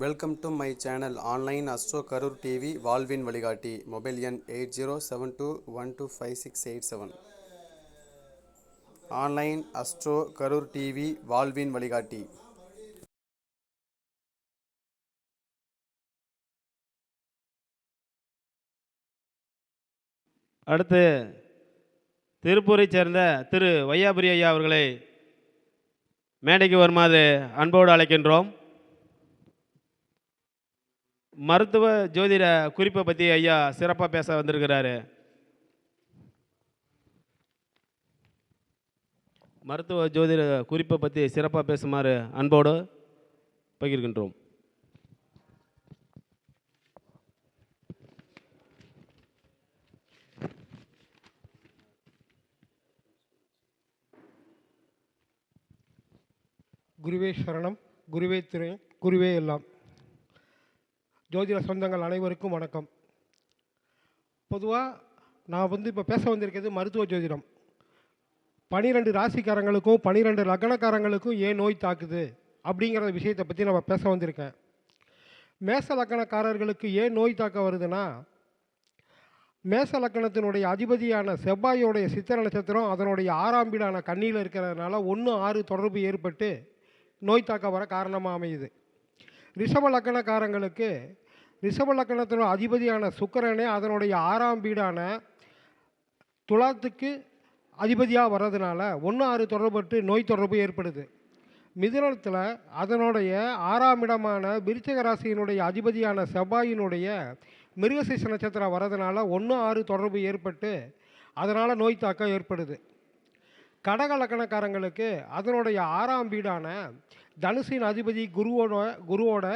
Welcome to my channel Online Astro Karur TV வாழ்வின் வழிகாட்டி mobile எண் eight zero seven two one two five six eight seven. Online Astro Karur TV வாழ்வின் வழிகாட்டி. அடுத்து திருப்பூரைச் சேர்ந்த திரு வையாபுரி ஐயா அவர்களை மேடைக்கு வருமாறு அன்போடு அழைக்கின்றோம். மருத்துவ ஜோதிட குறிப்பை பற்றி ஐயா சிறப்பாக பேச வந்திருக்கிறாரு. மருத்துவ ஜோதிட குறிப்பை பற்றி சிறப்பாக பேசுமாறு அன்போடு பகிர்கின்றோம். குருவே சரணம் குருவே திரு குருவே எல்லாம். ஜோதிட சொந்தங்கள் அனைவருக்கும் வணக்கம். பொதுவாக நான் வந்து இப்போ பேச வந்திருக்கிறது மருத்துவ ஜோதிடம். பனிரெண்டு ராசிக்காரங்களுக்கும் பனிரெண்டு லக்னக்காரங்களுக்கும் ஏன் நோய் தாக்குது? அப்படிங்கிற விஷயத்தை பற்றி நம்ம பேச வந்திருக்கேன். மேச லக்கணக்காரர்களுக்கு ஏன் நோய் தாக்க வருதுன்னா மேச லக்கணத்தினுடைய அதிபதியான செவ்வாயோடைய சித்திர நட்சத்திரம் அதனுடைய ஆறாம் வீடான கண்ணியில் இருக்கிறதுனால ஒன்று ஆறு தொடர்பு ஏற்பட்டு நோய் தாக்க வர காரணமாக அமையுது. ரிஷப லக்கணக்காரங்களுக்கு ரிஷப லக்கணத்தின் அதிபதியான சுக்கரனே அதனுடைய ஆறாம் வீடான துலாத்துக்கு அதிபதியாக வர்றதுனால ஒன்று ஆறு தொடர்பட்டு நோய் தொடர்பு ஏற்படுது. மிதுனத்தில் அதனுடைய ஆறாம் இடமான விருச்சக ராசியினுடைய அதிபதியான செவ்வாயினுடைய மிருகசீச நட்சத்திரம் வர்றதுனால ஒன்று ஆறு தொடர்பு ஏற்பட்டு அதனால் நோய் தாக்கம் ஏற்படுது. கடக லக்கணக்காரங்களுக்கு அதனுடைய ஆறாம் வீடான தனுசின் அதிபதி குருவோட குருவோட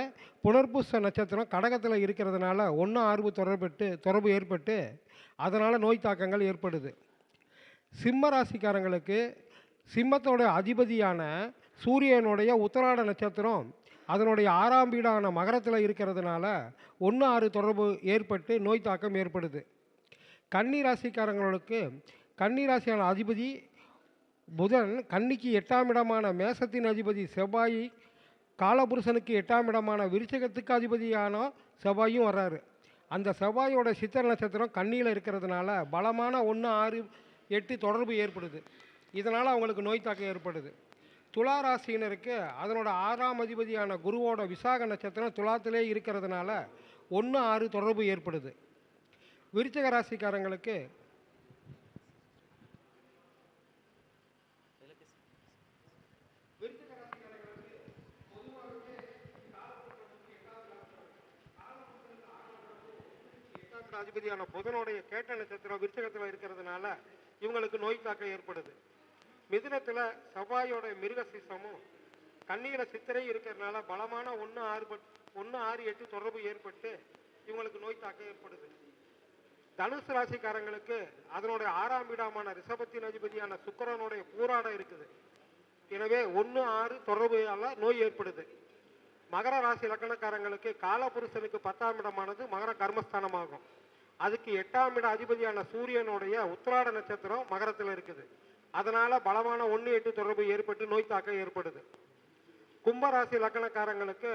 புனர்பூச நட்சத்திரம் கடகத்தில் இருக்கிறதுனால ஒன்று ஆர்வு தொடர்பட்டு தொடர்பு ஏற்பட்டு அதனால் நோய் தாக்கங்கள் ஏற்படுது. சிம்ம ராசிக்காரங்களுக்கு சிம்மத்தோட அதிபதியான சூரியனுடைய உத்தராட நட்சத்திரம் அதனுடைய ஆறாம் வீடான மகரத்தில் இருக்கிறதுனால ஒன்று ஆறு தொடர்பு ஏற்பட்டு நோய் தாக்கம் ஏற்படுது. கன்னி ராசிக்காரங்களுக்கு கன்னி ராசியான அதிபதி புதன் கன்னிக்கு எட்டாம் இடமான மேசத்தின் அதிபதி செவ்வாய் காலபுருஷனுக்கு எட்டாம் இடமான விருச்சகத்துக்கு அதிபதியான செவ்வாயும் வர்றாரு. அந்த செவ்வாயோட சித்திர நட்சத்திரம் கண்ணியில் இருக்கிறதுனால பலமான ஒன்று ஆறு எட்டு தொடர்பு ஏற்படுது. இதனால் அவங்களுக்கு நோய் தாக்கம் ஏற்படுது. துலா ராசியினருக்கு அதனோட ஆறாம் அதிபதியான குருவோட விசாக நட்சத்திரம் துலாத்திலே இருக்கிறதுனால ஒன்று ஆறு தொடர்பு ஏற்படுது. விருச்சக ராசிக்காரங்களுக்கு நட்சத்திர அதிபதியான புதனுடைய கேட்ட நட்சத்திரம் விருச்சகத்தில் இருக்கிறதுனால இவங்களுக்கு நோய் தாக்கம் ஏற்படுது. மிதுனத்தில் செவ்வாயோட மிருக சீசமும் கண்ணீர சித்திரை இருக்கிறதுனால பலமான ஒன்று ஆறு ஒன்று ஆறு எட்டு தொடர்பு ஏற்பட்டு இவங்களுக்கு நோய் தாக்கம் ஏற்படுது. தனுசு ராசிக்காரங்களுக்கு அதனுடைய ஆறாம் வீடாமான ரிஷபத்தின் அதிபதியான சுக்கிரனுடைய பூராடம் இருக்குது. எனவே ஒன்று ஆறு தொடர்பு நோய் ஏற்படுது. மகர ராசி லக்கணக்காரங்களுக்கு காலபுருஷனுக்கு பத்தாம் இடமானது மகர கர்மஸ்தானமாகும். அதுக்கு எட்டாம் இட அதிபதியான சூரியனுடைய உத்திராட நட்சத்திரம் மகரத்தில் இருக்குது. அதனால பலமான ஒன்று எட்டு தொடர்பு ஏற்பட்டு நோய் தாக்கம் ஏற்படுது. கும்பராசி லக்கணக்காரங்களுக்கு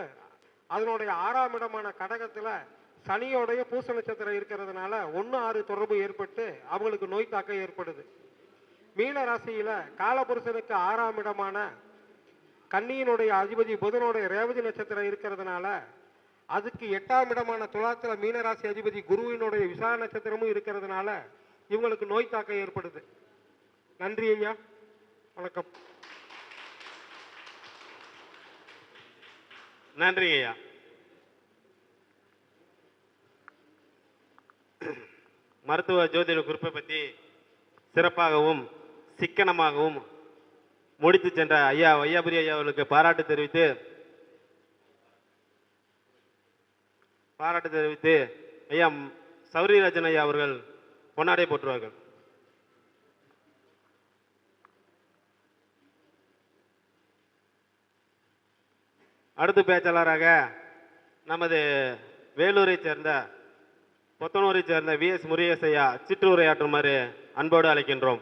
அதனுடைய ஆறாம் இடமான கடகத்தில் சனியோடைய பூச நட்சத்திரம் இருக்கிறதுனால ஒன்று ஆறு தொடர்பு ஏற்பட்டு அவங்களுக்கு நோய் தாக்கம் ஏற்படுது. மீன ராசியில காலபுருஷனுக்கு ஆறாம் இடமான கன்னியினுடைய அதிபதி புதனுடைய ரேவதி நட்சத்திரம் இருக்கிறதுனால அதுக்கு எட்டாம் இடமான துலாத்துல மீனராசி அதிபதி குருவினுடைய விசா நட்சத்திரமும் இருக்கிறதுனால இவங்களுக்கு நோய் தாக்கம் ஏற்படுது. நன்றி ஐயா. வணக்கம். நன்றி ஐயா. மருத்துவ ஜோதிட குறிப்பை பற்றி சிறப்பாகவும் சிக்கனமாகவும் முடித்து சென்ற ஐயா வையாபுரி ஐயா அவர்களுக்கு பாராட்டு தெரிவித்து பாராட்டு தெரிவித்து ஐயா சௌரியராஜன் ஐயா அவர்கள் பொன்னாடை போற்றுவார்கள். அடுத்த பேச்சாளராக நமது வேலூரைச் சேர்ந்த பொத்தனூரை சேர்ந்த வி எஸ் முருகேசையா சிற்றுரையாற்றுமாறு அன்போடு அழைக்கின்றோம்.